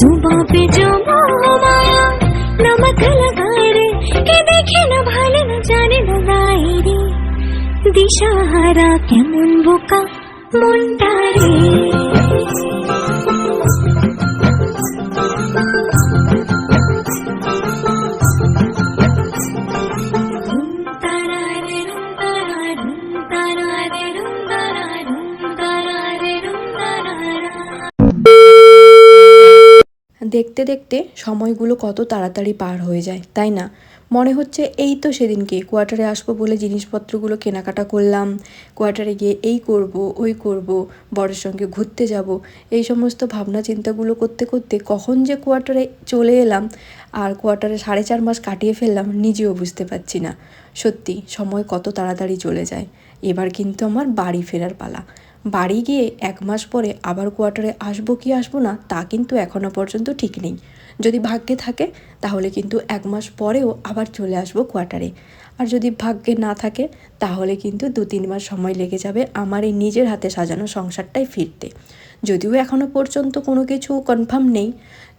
जुबा पे जो मोह माया नमक लगा रे के देखे न ভালো না জানে না বাইরে দিশাহারা কেমন বোকা মনটা রে দেখতে দেখতে সময়গুলো কত তাড়াতাড়ি পার হয়ে যায়, তাই না? মনে হচ্ছে এই তো সেদিনকে, কোয়ার্টারে আসব বলে জিনিসপত্রগুলো কেনাকাটা করলাম, কোয়ার্টারে গিয়ে এই করব, ওই করব, বরের সঙ্গে ঘুরতে যাব, এই সমস্ত ভাবনা চিন্তাগুলো করতে করতে কখন যে কোয়ার্টারে চলে এলাম আর কোয়ার্টারে সাড়ে চার মাস কাটিয়ে ফেললাম নিজেও বুঝতে পারছি না। সত্যি, সময় কত তাড়াতাড়ি চলে যায়, এবার কিন্তু আমার বাড়ি ফেরার পালা। বাড়ি গিয়ে এক মাস পরে আবার কোয়ার্টারে আসব কি আসব না, তা কিন্তু এখনও পর্যন্ত ঠিক নেই। যদি ভাগ্যে থাকে, তাহলে কিন্তু এক মাস পরেও আবার চলে আসব কোয়ার্টারে আর যদি ভাগ্যে না থাকে, তাহলে কিন্তু দু তিন মাস সময় লেগে যাবে আমার এই নিজের হাতে সাজানো সংসারটাই ফিরতে। যদিও এখনও পর্যন্ত কোনো কিছু কনফার্ম নেই।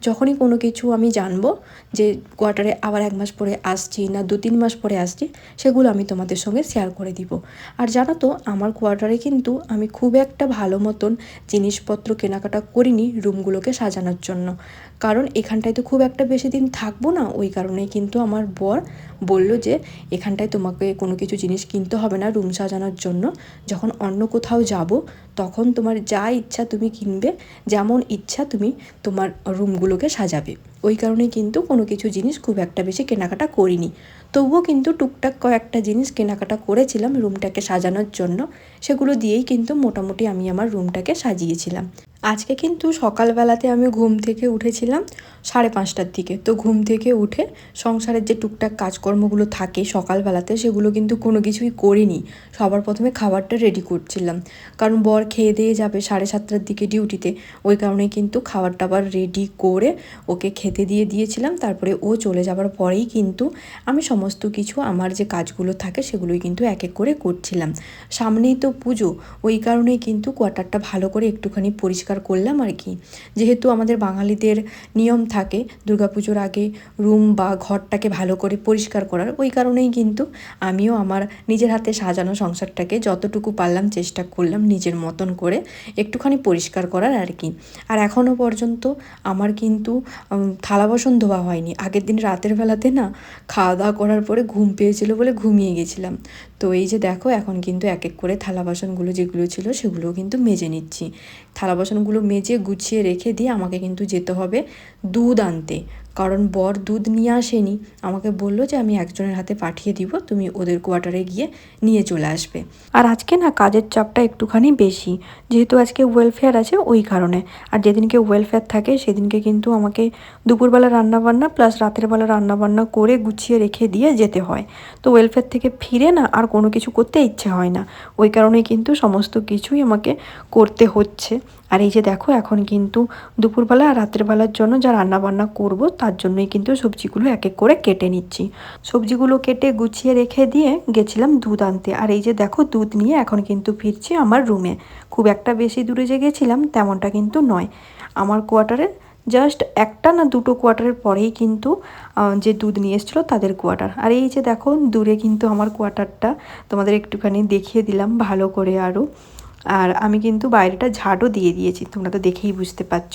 যখনই কোনো কিছু আমি জানব যে কোয়ার্টারে আবার এক মাস পরে আসছি না দু তিন মাস পরে আসছি, সেগুলো আমি তোমাদের সঙ্গে শেয়ার করে দিব। আর জানো তো, আমার কোয়ার্টারে কিন্তু আমি খুব একটা ভালো মতন জিনিসপত্র কেনাকাটা করিনি রুমগুলোকে সাজানোর জন্য। কারণ এখানটায় তো খুব একটা বেশি দিন থাকব না, ওই কারণেই কিন্তু আমার বর বলল যে এখানটায় তোমাকে কোনো কিছু জিনিস কিনতে হবে না রুম সাজানোর জন্য। যখন অন্য কোথাও যাব, তখন তোমার যা ইচ্ছা তুমি কিনবে, যেমন ইচ্ছা তুমি তোমার রুমগুলোকে সাজাবে। ওই কারণে কিন্তু কোনো কিছু জিনিস খুব একটা বেশি কেনাকাটা করিনি। তবুও কিন্তু টুকটাক কয়েকটা জিনিস কেনাকাটা করেছিলাম রুমটাকে সাজানোর জন্য। সেগুলো দিয়েই কিন্তু মোটামুটি আমি আমার রুমটাকে সাজিয়েছিলাম। আজকে কিন্তু সকালবেলাতে আমি ঘুম থেকে উঠেছিলাম সাড়ে পাঁচটার দিকে। তো ঘুম থেকে উঠে সংসারের যে টুকটাক কাজকর্মগুলো থাকে সকালবেলাতে, সেগুলো কিন্তু কোনো কিছুই করিনি। সবার প্রথমে খাবারটা রেডি করছিলাম। কারণ বর খেয়ে দিয়ে যাবে সাড়ে সাতটার দিকে ডিউটিতে ওই কারণে কিন্তু খাবার টাবার রেডি করে ওকে খেতে দিয়ে দিয়েছিলাম। তারপরে ও চলে যাবার পরেই কিন্তু আমি সমস্ত কিছু আমার যে কাজগুলো থাকে সেগুলোই কিন্তু এক এক করে করছিলাম। সামনেই তো পুজো, ওই কারণেই কিন্তু কোয়ার্টারটা ভালো করে একটুখানি পরিষ্কার করলাম আর কি। যেহেতু আমাদের বাঙালিদের নিয়ম থাকে, দুর্গাপুজোর আগে রুম বা ঘরটাকে ভালো করে পরিষ্কার করার, ওই কারণেই কিন্তু আমিও আমার নিজের হাতে সাজানো সংসারটাকে যতটুকু পারলাম চেষ্টা করলাম নিজের মতন করে একটুখানি পরিষ্কার করার আর কি। আর এখনও পর্যন্ত আমার কিন্তু থালা বাসন ধোয়া হয়নি। আগের দিন রাতের বেলাতে না খাওয়া দাওয়া পরে ঘুম পেয়েছিল বলে ঘুমিয়ে গেছিলাম। তো এই যে দেখো, এখন কিন্তু এক এক করে থালা বাসনগুলো যেগুলো ছিল সেগুলোও কিন্তু মেজে নিচ্ছি। থালা বাসনগুলো মেজে গুছিয়ে রেখে দিয়ে আমাকে কিন্তু যেতে হবে দুধ আনতে। কারণ বর দুধ নিয়ে আসেনি। আমাকে বলল যে, আমি একজনের হাতে পাঠিয়ে দিব, তুমি ওদের কোয়ার্টারে গিয়ে নিয়ে চলে আসবে। আর আজকে না কাজের চাপটা একটুখানি বেশি। যেহেতু আজকে ওয়েলফেয়ার আছে ওই কারণে। আর যেদিনকে ওয়েলফেয়ার থাকে, সেদিনকে কিন্তু আমাকে দুপুরবেলা রান্নাবান্না প্লাস রাতের বেলা রান্নাবান্না করে গুছিয়ে রেখে দিয়ে যেতে হয়। তো ওয়েলফেয়ার থেকে ফিরে না আর কোনো কিছু করতে ইচ্ছে হয় না। ওই কারণেই কিন্তু সমস্ত কিছুই আমাকে করতে হচ্ছে। আর এই যে দেখো, এখন কিন্তু দুপুরবেলা আর রাতের বেলার জন্য যা রান্নাবান্না করব, তার জন্যই কিন্তু সবজিগুলো এক এক করে কেটে নিচ্ছি। সবজিগুলো কেটে গুছিয়ে রেখে দিয়ে গেছিলাম দুধ আনতে। আর এই যে দেখো, দুধ নিয়ে এখন কিন্তু ফিরছি আমার রুমে। খুব একটা বেশি দূরে যে গেছিলাম, তেমনটা কিন্তু নয়। আমার কোয়ার্টারের জাস্ট একটা না দুটো কোয়ার্টারের পরেই কিন্তু যে দুধ নিয়ে এসেছিল তাদের কোয়ার্টার। আর এই যে দেখো, দূরে কিন্তু আমার কোয়ার্টারটা তোমাদের একটুখানি দেখিয়ে দিলাম ভালো করে আরও আর আমি কিন্তু বাইরেটা ঝাড়ও দিয়ে দিয়েছি, তোমরা তো দেখেই বুঝতে পারছ।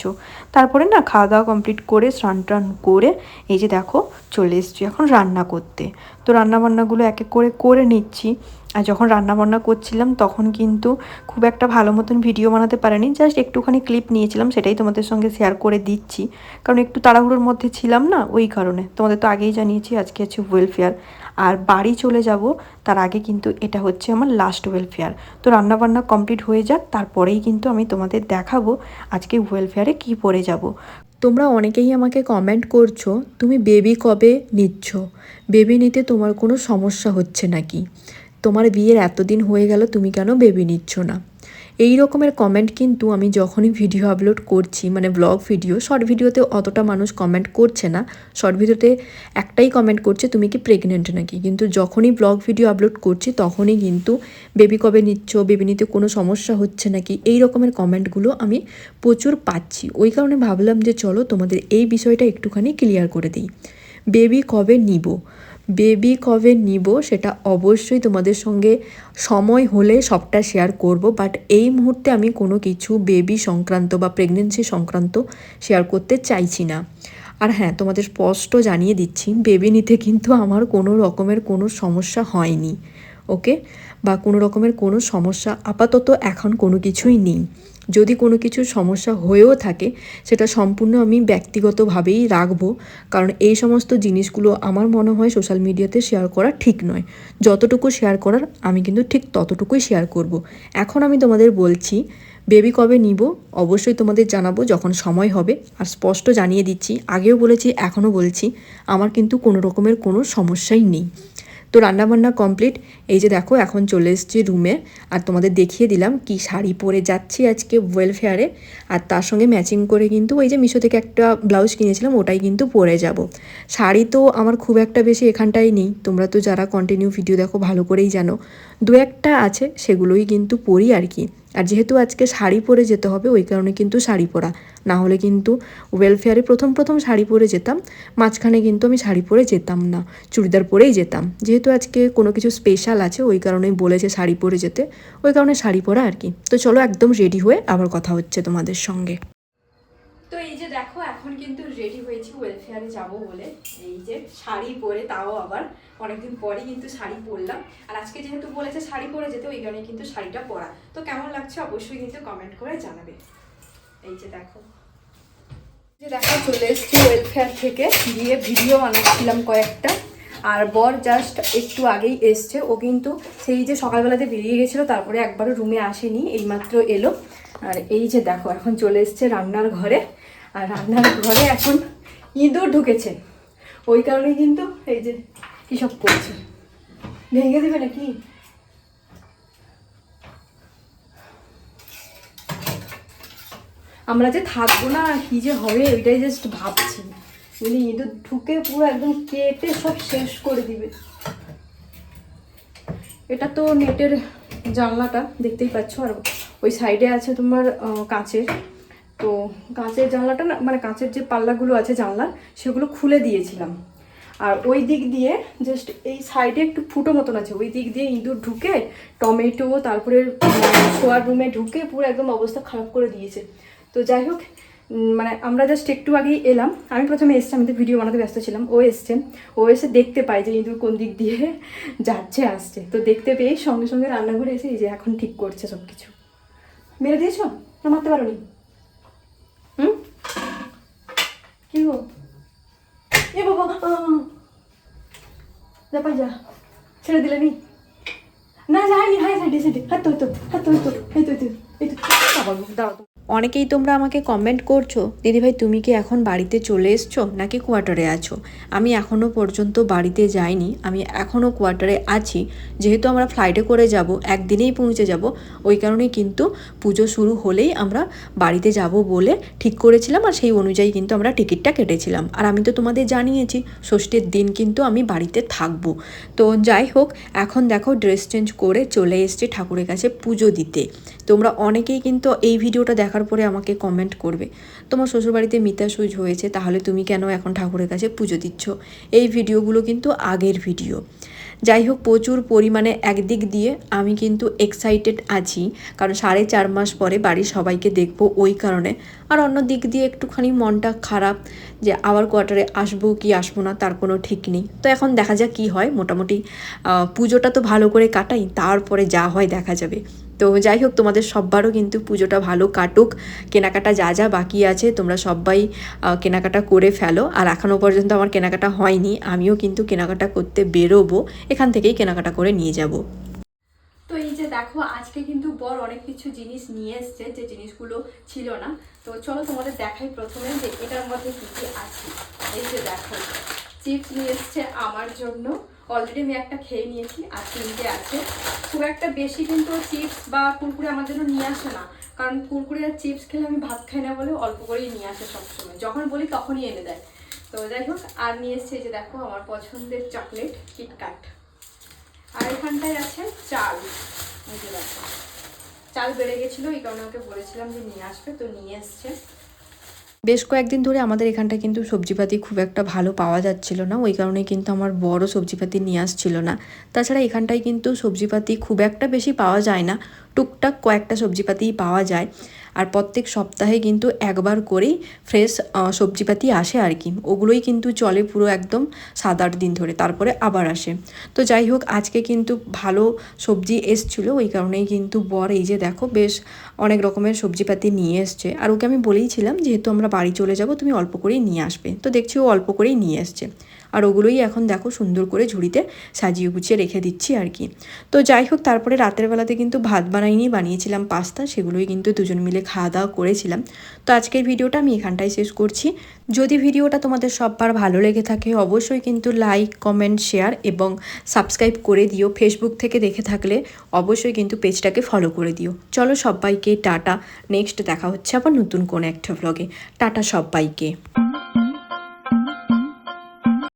তারপরে না খাওয়া দাওয়া কমপ্লিট করে, স্নান টান করে, এই যে দেখো চলে এসছি এখন রান্না করতে। তো রান্না বান্নাগুলো এক এক করে করে নিচ্ছি। আর যখন রান্না বান্না করছিলাম তখন কিন্তু খুব একটা ভালো মতন ভিডিও বানাতে পারিনি জাস্ট একটুখানি ক্লিপ নিয়েছিলাম, সেটাই তোমাদের সঙ্গে শেয়ার করে দিচ্ছি। কারণ একটু তাড়াহুড়োর মধ্যে ছিলাম না, ওই কারণে। তোমাদের তো আগেই জানিয়েছি, আজকে আছে ওয়েলফেয়ার আর বাড়ি চলে যাব, তার আগে কিন্তু এটা হচ্ছে আমার লাস্ট ওয়েলফেয়ার তো রান্নাবান্না কমপ্লিট হয়ে যাক, তারপরেই কিন্তু আমি তোমাদের দেখাবো আজকে ওয়েলফেয়ারে কি পরে যাব। তোমরা অনেকেই আমাকে কমেন্ট করছ, তুমি বেবি কবে নিচ্ছ? বেবি নিতে তোমার কোনো সমস্যা হচ্ছে নাকি? তোমার বিয়ের এতদিন হয়ে গেল, তুমি কেন বেবি নিচ্ছ না? এই রকমের কমেন্ট কিন্তু আমি যখনই ভিডিও আপলোড করছি মানে ব্লগ ভিডিও শর্ট ভিডিওতে অতটা মানুষ কমেন্ট করছে না। শর্ট ভিডিওতে একটাই কমেন্ট করছে, তুমি কি প্রেগনেন্ট নাকি? কিন্তু যখনই ব্লগ ভিডিও আপলোড করছি, তখনই কিন্তু বেবি কবে নিচ্ছ বেবি নিতে কোনো সমস্যা হচ্ছে নাকি, এই রকমের কমেন্টগুলো আমি প্রচুর পাচ্ছি। ওই কারণে ভাবলাম যে চলো তোমাদের এই বিষয়টা একটুখানি ক্লিয়ার করে দিই। বেবি কবে নিব? বেবি কবে নিব সেটা অবশ্যই তোমাদের সঙ্গে সময় হলে সবটা শেয়ার করব বাট এই মুহূর্তে আমি কোনো কিছু বেবি সংক্রান্ত বা প্রেগনেন্সি সংক্রান্ত শেয়ার করতে চাইছি না। আর হ্যাঁ তোমাদের স্পষ্ট জানিয়ে দিচ্ছি বেবি নিতে কিন্তু আমার কোনো রকমের কোনো সমস্যা হয়নি ওকে বা কোনো রকমের কোনো সমস্যা আপাতত এখন কোনো কিছুই নেই। যদি কোনো কিছু সমস্যা হয়েও থাকে, সেটা সম্পূর্ণ আমি ব্যক্তিগতভাবেই রাখব। কারণ এই সমস্ত জিনিসগুলো আমার মনে হয় সোশ্যাল মিডিয়াতে শেয়ার করা ঠিক নয়। যতটুকু শেয়ার করার, আমি কিন্তু ঠিক ততটুকুই শেয়ার করব। এখন আমি তোমাদের বলছি বেবি কবে নিব? অবশ্যই তোমাদের জানাব যখন সময় হবে। আর স্পষ্ট জানিয়ে দিচ্ছি, আগেও বলেছি, এখনও বলছি, আমার কিন্তু কোনো রকমের কোনো সমস্যাই নেই। তো রান্নাবান্না কমপ্লিট এই যে দেখো, এখন চলে এসেছি রুমে আর তোমাদের দেখিয়ে দিলাম কি শাড়ি পরে যাচ্ছি আজকে ওয়েলফেয়ারে আর তার সঙ্গে ম্যাচিং করে কিন্তু ওই যে মিশো থেকে একটা ব্লাউজ কিনেছিলাম, ওটাই কিন্তু পরে যাব। শাড়ি তো আমার খুব একটা বেশি এখানটাই নেই। তোমরা তো যারা কন্টিনিউ ভিডিও দেখো, ভালো করেই জানো। দু একটা আছে, সেগুলোই কিন্তু পরি আর কি। আর যেহেতু আজকে শাড়ি পরে যেতে হবে, ওই কারণে কিন্তু শাড়ি পরা। না হলে কিন্তু ওয়েলফেয়ারে প্রথম প্রথম শাড়ি পরে যেতাম, মাঝখানে কিন্তু আমি শাড়ি পরে যেতাম না, চুড়িদার পরেই যেতাম। যেহেতু আজকে কোনো কিছু স্পেশাল আছে, ওই কারণেই বলেছে শাড়ি পরে যেতে, ওই কারণে শাড়ি পরা আর কি। তো চলো একদম রেডি হয়ে আবার কথা হচ্ছে তোমাদের সঙ্গে। তো এই যে দেখো ওয়েলফেয়ারে যাব বলে। এই যে শাড়ি পরে, তাও আবার অনেকদিন পরে কিন্তু শাড়ি পরলাম। আর আজকে যেহেতু বলেছে শাড়ি পরে যেতে, ওই কারণে কিন্তু শাড়িটা পরা। তো কেমন লাগছে অবশ্যই কিন্তু কমেন্ট করে জানাবে। এই যে দেখো। যে দেখো, চলে এসেছি ওয়েলফেয়ার থেকে। গিয়ে ভিডিও বানাচ্ছিলাম কয়েকটা। আর বর জাস্ট একটু আগেই এসছে। ও কিন্তু সেই যে সকালবেলাতে বেরিয়ে গেছিল, তারপরে একবারও রুমে আসেনি, এইমাত্র এলো। আর এই যে দেখো, এখন চলে এসছে রান্নার ঘরে। আর রান্নার ঘরে এখন ইঁদুর ঢুকেছে। ওই কারণে কিন্তু এই যে কী সব করছে। ভেঙে দেবে নাকি? আমরা যে থাকব না, কি যে হবে, ওইটাই জাস্ট ভাবছি। বলি, ইঁদুর ঢুকে পুরো একদম কেটে সব শেষ করে দিবে। এটা তো নেটের জানলাটা, দেখতেই পাচ্ছ। আর ওই সাইডে আছে তোমার কাঁচের। তো কাঁচের জানলাটা না মানে কাঁচের যে পাল্লাগুলো আছে জানলার, সেগুলো খুলে দিয়েছিলাম। আর ওই দিক দিয়ে জাস্ট এই সাইডে একটু ফুটো মতন আছে, ওই দিক দিয়ে ইঁদুর ঢুকে, টমেটো, তারপরে শোয়ার রুমে ঢুকে পুরো একদম অবস্থা খারাপ করে দিয়েছে। তো যাই হোক মানে আমরা জাস্ট একটু আগেই এলাম। আমি প্রথমে এসছি, আমি তো ভিডিও বানাতে ব্যস্ত ছিলাম, ও এসছে। ও এসে দেখতে পাই যে ইঁদুর কোন দিক দিয়ে যাচ্ছে, আসছে। তো দেখতে পেয়েই সঙ্গে সঙ্গে রান্নাঘরে এসে এই যে এখন ঠিক করছে সব কিছু মেরে দিয়েছ? না মারতে পারো কি গো এ বাবা আহ! যা পাই যা ছেড়ে দিলে নি না যায়নি হাই সাইডে সাইডে হাত তো তো হাত তো অনেকেই তোমরা আমাকে কমেন্ট করছ দিদিভাই তুমি কি এখন বাড়িতে চলে এসছো? নাকি কোয়ার্টারে আছো? আমি এখনও পর্যন্ত বাড়িতে যাইনি, আমি এখনও কোয়ার্টারে আছি। যেহেতু আমরা ফ্লাইটে করে যাব, একদিনেই পৌঁছে যাব, ওই কারণেই কিন্তু পুজো শুরু হলেই আমরা বাড়িতে যাব বলে ঠিক করেছিলাম আর সেই অনুযায়ী কিন্তু আমরা টিকিটটা কেটেছিলাম। আর আমি তো তোমাদের জানিয়েছি, ষষ্ঠীর দিন কিন্তু আমি বাড়িতে থাকব। তো যাই হোক, এখন দেখো ড্রেস চেঞ্জ করে চলে এসছি ঠাকুরের কাছে পুজো দিতে। তোমরা অনেকেই কিন্তু এই ভিডিওটা দেখার পরে আমাকে কমেন্ট করবে। তোমার শ্বশুরবাড়িতে মিতা সুজ হয়েছে, তাহলে তুমি কেন এখন ঠাকুরের কাছে পুজো দিচ্ছ? এই ভিডিওগুলো কিন্তু আগের ভিডিও। যাই হোক, প্রচুর পরিমাণে একদিক দিয়ে আমি কিন্তু এক্সাইটেড আছি, কারণ সাড়ে চার মাস পরে বাড়ির সবাইকে দেখব ওই কারণে। আর অন্য দিক দিয়ে একটুখানি মনটা খারাপ যে আবার কোয়ার্টারে আসব কি আসব না, তার কোনো ঠিক নেই। তো এখন দেখা যাক কী হয়। মোটামুটি পুজোটা তো ভালো করে কাটাই, তারপরে যা হয় দেখা যাবে। তো যাই হোক, তোমাদের সববারও কিন্তু পুজোটা ভালো কাটুক। কেনাকাটা যা যা বাকি আছে, তোমরা সবাই কেনাকাটা করে ফেলো। আর এখনও পর্যন্ত আমার কেনাকাটা হয়নি, আমিও কিন্তু কেনাকাটা করতে বেরোবো। এখান থেকেই কেনাকাটা করে নিয়ে যাব। তো এই যে দেখো, আজকে কিন্তু বর অনেক কিছু জিনিস নিয়ে এসছে, যে জিনিসগুলো ছিল না। তো চলো তোমাদের দেখাই প্রথমে যে এটার মধ্যে কী কী আছে। এই যে দেখো চিপস নিয়ে এসছে আমার জন্য। অলরেডি আমি একটা খেয়ে নিয়েছি, আর তিনটে আছে। খুব একটা বেশি কিন্তু চিপস বা কুরকুরে আমার জন্য নিয়ে আসে না। কারণ কুরকুরে আর চিপস খেলে আমি ভাত খাই না বলে অল্প করেই নিয়ে আসে সবসময়। যখন বলি তখনই এনে দেয়। তো যাই হোক, আর নিয়ে এসছে যে দেখো আমার পছন্দের চকলেট কিটকাট আর এখানটায় আছে চাল। দেখো। চাল বেড়ে গেছিল, এই কারণে ওকে বলেছিলাম যে নিয়ে আসবে, তো নিয়ে এসছে। বেশ কয়েকদিন ধরে আমাদের এখানটা কিন্তু সবজিপাতি খুব একটা ভালো পাওয়া যাচ্ছিল না। ওই কারণে কিন্তু আমার বড় সবজিপাতি নিয়ে আসছিল না। তাছাড়া এখানটায় কিন্তু সবজিপাতি খুব একটা বেশি পাওয়া যায় না। টুকটাক কয়েকটা সবজিপাতিই পাওয়া যায়। আর প্রত্যেক সপ্তাহে কিন্তু একবার করেই ফ্রেশ সবজিপাতি আসে আর কি। ওগুলোই কিন্তু চলে পুরো একদম সাত আট দিন ধরে, তারপরে আবার আসে। তো যাই হোক, আজকে কিন্তু ভালো সবজি এসছিলো, ওই কারণেই কিন্তু বর এই যে দেখো বেশ অনেক রকমের সবজিপাতি নিয়ে এসছে। আর ওকে আমি বলেইছিলাম, যেহেতু আমরা বাড়ি চলে যাব, তুমি অল্প করেই নিয়ে আসবে। তো দেখছি ও অল্প করেই নিয়ে এসছে। আর ওগুলোই এখন দেখো সুন্দর করে ঝুড়িতে সাজিয়ে গুছিয়ে রেখে দিচ্ছি আর কি। তো যাই হোক, তারপরে রাতের বেলাতে কিন্তু ভাত বানাইনি বানিয়েছিলাম পাস্তা, সেগুলোই কিন্তু দুজন মিলে খাওয়া দাওয়া করেছিলাম। তো আজকের ভিডিওটা আমি এখানটায় শেষ করছি। যদি ভিডিওটা তোমাদের সববার ভালো লেগে থাকে, অবশ্যই কিন্তু লাইক, কমেন্ট, শেয়ার এবং সাবস্ক্রাইব করে দিও। ফেসবুক থেকে দেখে থাকলে অবশ্যই কিন্তু পেজটাকে ফলো করে দিও। চলো সবাইকে, টাটা। নেক্সট দেখা হচ্ছে আবার নতুন কোনো একটা ভ্লগে টাটা সবাইকে।